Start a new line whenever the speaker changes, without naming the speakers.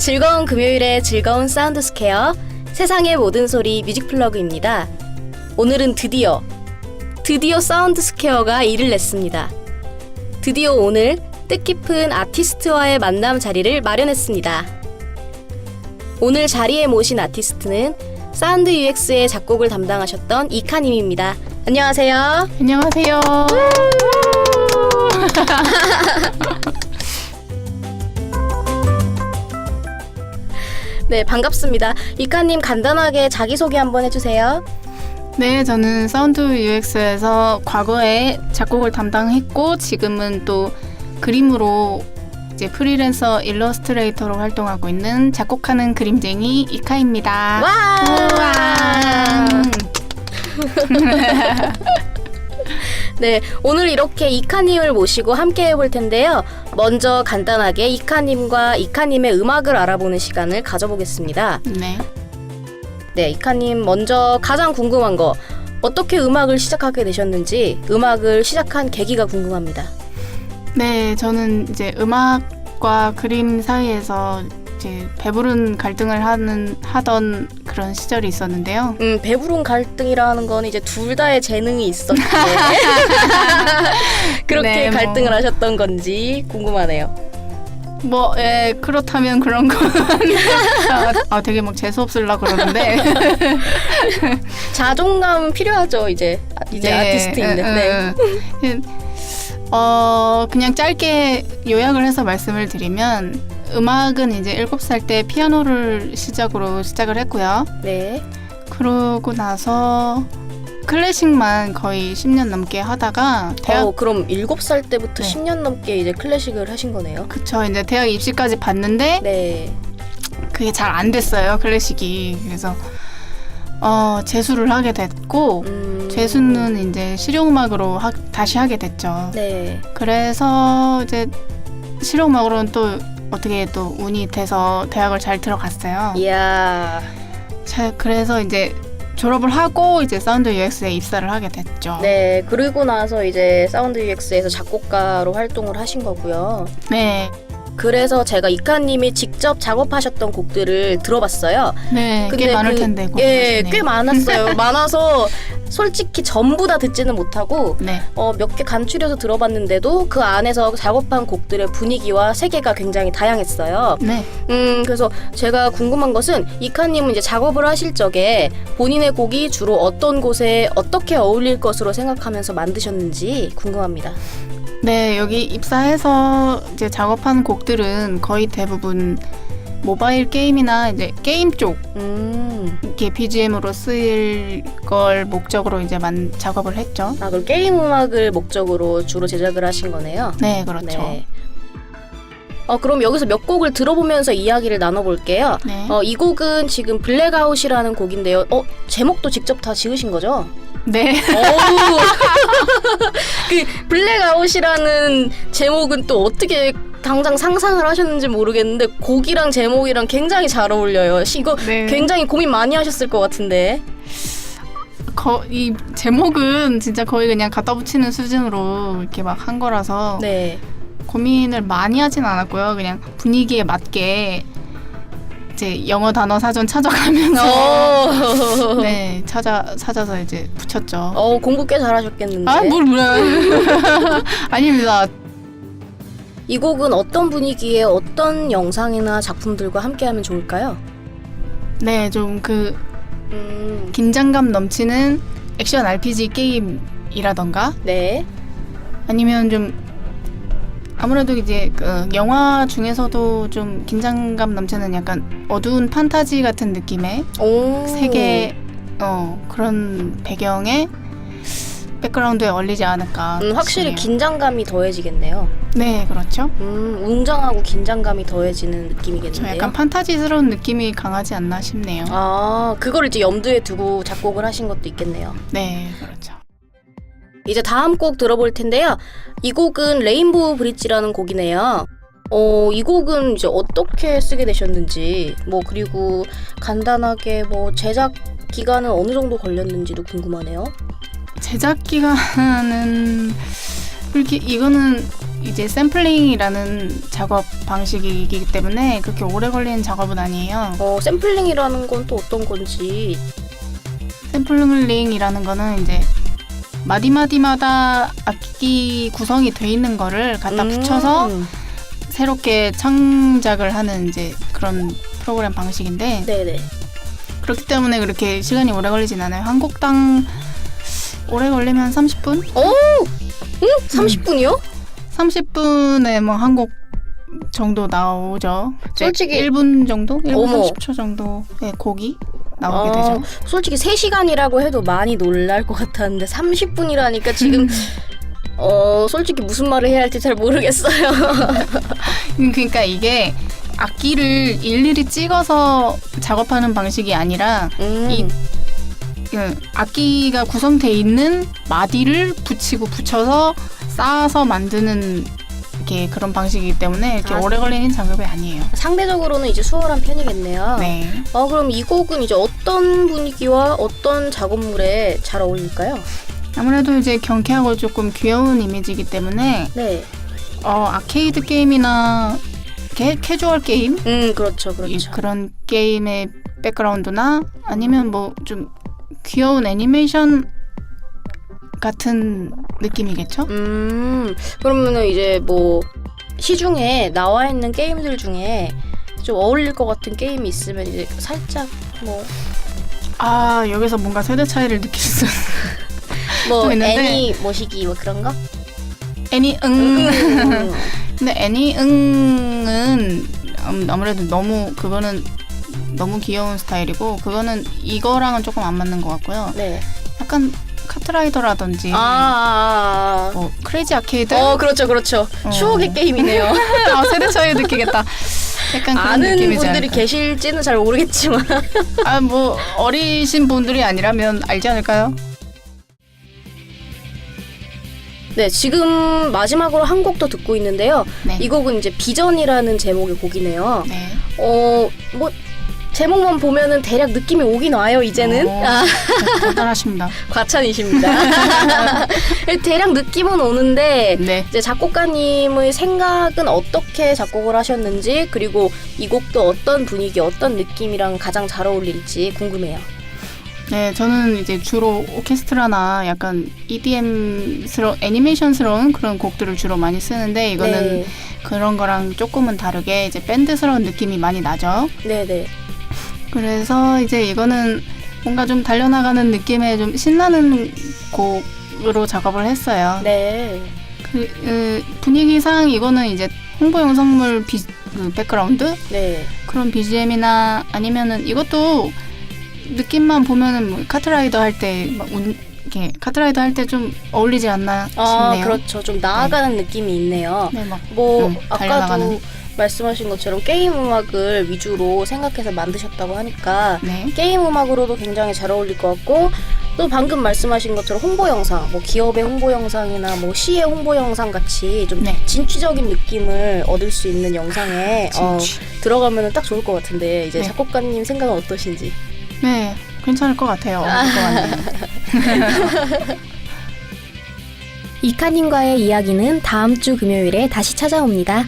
즐거운 금요일의 즐거운 사운드 스퀘어 세상의 모든 소리 뮤직 플러그입니다. 오늘은 드디어 드디어 사운드 스퀘어가 일을 냈습니다. 드디어 오늘 뜻깊은 아티스트와의 만남 자리를 마련했습니다. 오늘 자리에 모신 아티스트는 사운드 UX의 작곡을 담당하셨던 이카님입니다. 안녕하세요.
안녕하세요.
네, 반갑습니다. 이카님 간단하게 자기소개 한번 해주세요.
네, 저는 사운드 UX에서 과거에 작곡을 담당했고 지금은 또 그림으로 이제 프리랜서 일러스트레이터로 활동하고 있는 작곡하는 그림쟁이 이카입니다.
와!
우와.
네, 오늘 이렇게 이카님을 모시고 함께 해볼 텐데요. 먼저 간단하게 이카님과 이카님의 음악을 알아보는 시간을 가져보겠습니다.
네.
네, 이카님 먼저 가장 궁금한 거 어떻게 음악을 시작하게 되셨는지 음악을 시작한 계기가 궁금합니다.
네, 저는 이제 음악과 그림 사이에서 이제 배부른 갈등을 하는 하던 그런 시절이 있었는데요.
음, 배부른 갈등이라는 건 이제 둘 다의 재능이 있었기에 그렇게
네, 뭐.
갈등을 하셨던 건지 궁금하네요.
뭐, 예, 그렇다면 그런 거. 아, 아, 되게 막 재수없을라 그러는데.
자존감 필요하죠, 이제 아, 이제
네,
아티스트인데.
음,
네.
음. 어, 그냥 짧게 요약을 해서 말씀을 드리면, 음악은 이제 7살 때 피아노를 시작으로 시작을 했고요.
네.
그러고 나서 클래식만 거의 10년 넘게 하다가 대학
어, 그럼 7살 때부터
네.
10년 넘게 이제 클래식을 하신 거네요.
그쵸 이제 대학 입시까지 봤는데
네.
그게 잘 안 됐어요 클래식이 그래서 어 재수를 하게 됐고
음,
재수는 이제 실용음악으로 하, 다시 하게 됐죠.
네.
그래서 이제 실용음악으로는 또 어떻게 또 운이 돼서 대학을 잘 들어갔어요.
이야.
자, 그래서 이제 졸업을 하고 이제 사운드 UX에 입사를 하게 됐죠.
네. 그리고 나서 이제 사운드 UX에서 작곡가로 활동을 하신 거고요.
네.
그래서 제가 이카님이 직접 작업하셨던 곡들을 들어봤어요.
네, 꽤 많을
그-
텐데.
예,
곡이
꽤 많았어요. 많아서 솔직히 전부 다 듣지는 못하고
네.
어, 몇 개 간추려서 들어봤는데도 그 안에서 작업한 곡들의 분위기와 세계가 굉장히 다양했어요.
네.
음, 그래서 제가 궁금한 것은 이카님은 이제 작업을 하실 적에 본인의 곡이 주로 어떤 곳에 어떻게 어울릴 것으로 생각하면서 만드셨는지 궁금합니다.
네, 여기 입사해서 이제 작업한 곡들은 거의 대부분 모바일 게임이나 이제 게임 쪽
음,
이렇게 BGM으로 쓰일 걸 목적으로 이제 만 작업을 했죠.
아, 그럼 게임 음악을 목적으로 주로 제작을 하신 거네요.
네, 그렇죠.
네. 어, 그럼 여기서 몇 곡을 들어보면서 이야기를 나눠볼게요.
네.
어, 이 곡은 지금 블랙아웃이라는 곡인데요. 어, 제목도 직접 다 지으신 거죠?
네.
어우. 그 블랙아웃이라는 제목은 또 어떻게 당장 상상을 하셨는지 모르겠는데 곡이랑 제목이랑 굉장히 잘 어울려요. 시- 이거
네.
굉장히 고민 많이 하셨을 것 같은데.
거, 이 제목은 진짜 거의 그냥 갖다 붙이는 수준으로 이렇게 막 한 거라서
네.
고민을 많이 하진 않았고요. 그냥 분위기에 맞게 이제 영어 단어 사전 찾아가면서
어.
네 찾아 찾아서 이제 붙였죠.
어, 공부 꽤 잘하셨겠는데.
아, 뭘 그래. 아닙니다.
이 곡은 어떤 분위기에 어떤 영상이나 작품들과 함께하면 좋을까요?
네, 좀 그
음,
긴장감 넘치는 액션 RPG 게임이라던가
네.
아니면 좀 아무래도 이제 그 영화 중에서도 좀 긴장감 넘치는 약간 어두운 판타지 같은 느낌의
오.
세계 어 그런 배경에 백그라운드에 어울리지 않을까.
음, 확실히
싶네요.
긴장감이 더해지겠네요.
네, 그렇죠.
음, 웅장하고 긴장감이 더해지는
저
느낌이겠는데요.
약간 판타지스러운 느낌이 강하지 않나 싶네요.
아, 그걸 이제 염두에 두고 작곡을 하신 것도 있겠네요.
네, 그렇죠.
이제 다음 곡 들어볼 텐데요. 이 곡은 레인보우 브릿지라는 곡이네요. 어, 이 곡은 이제 어떻게 쓰게 되셨는지, 뭐, 그리고 간단하게 뭐, 제작 기간은 어느 정도 걸렸는지도 궁금하네요.
제작 기간은 이렇게 이거는 이제 샘플링이라는 작업 방식이기 때문에 그렇게 오래 걸리는 작업은 아니에요.
어, 샘플링이라는 건 또 어떤 건지.
샘플링이라는 거는 이제 마디마디마다 악기 구성이 돼 있는 거를 갖다
음.
붙여서 새롭게 창작을 하는 이제 그런 프로그램 방식인데
네네.
그렇기 때문에 그렇게 시간이 오래 걸리진 않아요. 한 곡당 오래 걸리면 30분?
오! 응? 30분이요?
30분에 뭐 한 곡 정도 나오죠.
솔직히-
1분 정도? 1분
어머.
30초 정도의 곡이 나오게
아,
되죠.
솔직히 3시간이라고 해도 많이 놀랄 것 같았는데 30분이라니까 지금 어, 솔직히 무슨 말을 해야 할지 잘 모르겠어요.
음, 그러니까 이게 악기를 일일이 찍어서 작업하는 방식이 아니라
음.
이- 그 악기가 구성돼 있는 마디를 붙이고 붙여서 쌓아서 만드는 이렇게 그런 방식이기 때문에 이렇게
아.
오래 걸리는 작업이 아니에요.
상대적으로는 이제 수월한 편이겠네요.
네.
어, 그럼 이 곡은 이제 어떤 분위기와 어떤 작업물에 잘 어울릴까요?
아무래도 이제 경쾌하고 조금 귀여운 이미지이기 때문에
네.
어, 아케이드 게임이나 캐, 캐주얼 게임
음, 그렇죠.
이-
그렇죠.
그런 게임의 백그라운드나 아니면 뭐 좀 귀여운 애니메이션 같은 느낌이겠죠?
음, 그러면은 이제 뭐 시중에 나와 있는 게임들 중에 좀 어울릴 것 같은 게임이 있으면 이제 살짝 뭐
아 여기서 뭔가 세대 차이를 느낄 수뭐또 있는데.
애니 모시기 뭐 그런 거?
애니 응
음.
근데 애니 응은 음, 아무래도 너무 그거는 너무 귀여운 스타일이고 그거는 이거랑은 조금 안 맞는 것 같고요
네.
약간 카트라이더라든지
아, 아,
뭐 크레이지 아케이드
아. 어, 그렇죠, 그렇죠.
어.
추억의 게임이네요.
아, 세대 차이 느끼겠다 약간 그런
아는 분들이
않을까.
계실지는 잘 모르겠지만.
아, 뭐 어리신 분들이 아니라면 알지 않을까요?
네, 지금 마지막으로 한 곡도 듣고 있는데요.
네.
이 곡은 이제 비전이라는 제목의 곡이네요.
네.
어, 뭐 제목만 보면은 대략 느낌이 오긴 와요, 이제는.
오.
아,
대단하십니다.
과찬이십니다. 대략 느낌은 오는데
네.
이제 작곡가님의 생각은 어떻게 작곡을 하셨는지 그리고 이 곡도 어떤 분위기, 어떤 느낌이랑 가장 잘 어울릴지 궁금해요.
네, 저는 이제 주로 오케스트라나 약간 EDM스러운 애니메이션스러운 그런 곡들을 주로 많이 쓰는데 이거는
네,
그런 거랑 조금은 다르게 이제 밴드스러운 느낌이 많이 나죠.
네, 네.
그래서 이제 이거는 뭔가 좀 달려나가는 느낌의 좀 신나는 곡으로 작업을 했어요.
네.
그, 그 분위기상 이거는 이제 홍보 영상물 비, 그 백그라운드
네.
그런 BGM이나 아니면은 이것도 느낌만 보면은 뭐 카트라이더 할 때막 이렇게 카트라이더 할 때 좀 어울리지 않나
아,
싶네요.
그렇죠. 좀 나아가는 느낌이 있네요.
네, 막
뭐
음,
아까도
달려나가는.
말씀하신 것처럼 게임 음악을 위주로 생각해서 만드셨다고 하니까
네.
게임 음악으로도 굉장히 잘 어울릴 것 같고 또 방금 말씀하신 것처럼 홍보 영상, 뭐 기업의 홍보 영상이나 뭐 시의 홍보 영상 같이 좀
네.
진취적인 느낌을 얻을 수 있는 영상에 어,
진취.
들어가면 딱 좋을 것 같은데 이제
네.
작곡가님 생각은 어떠신지?
네, 괜찮을 것 같아요.
이카님과의 이야기는 다음 주 금요일에 다시 찾아옵니다.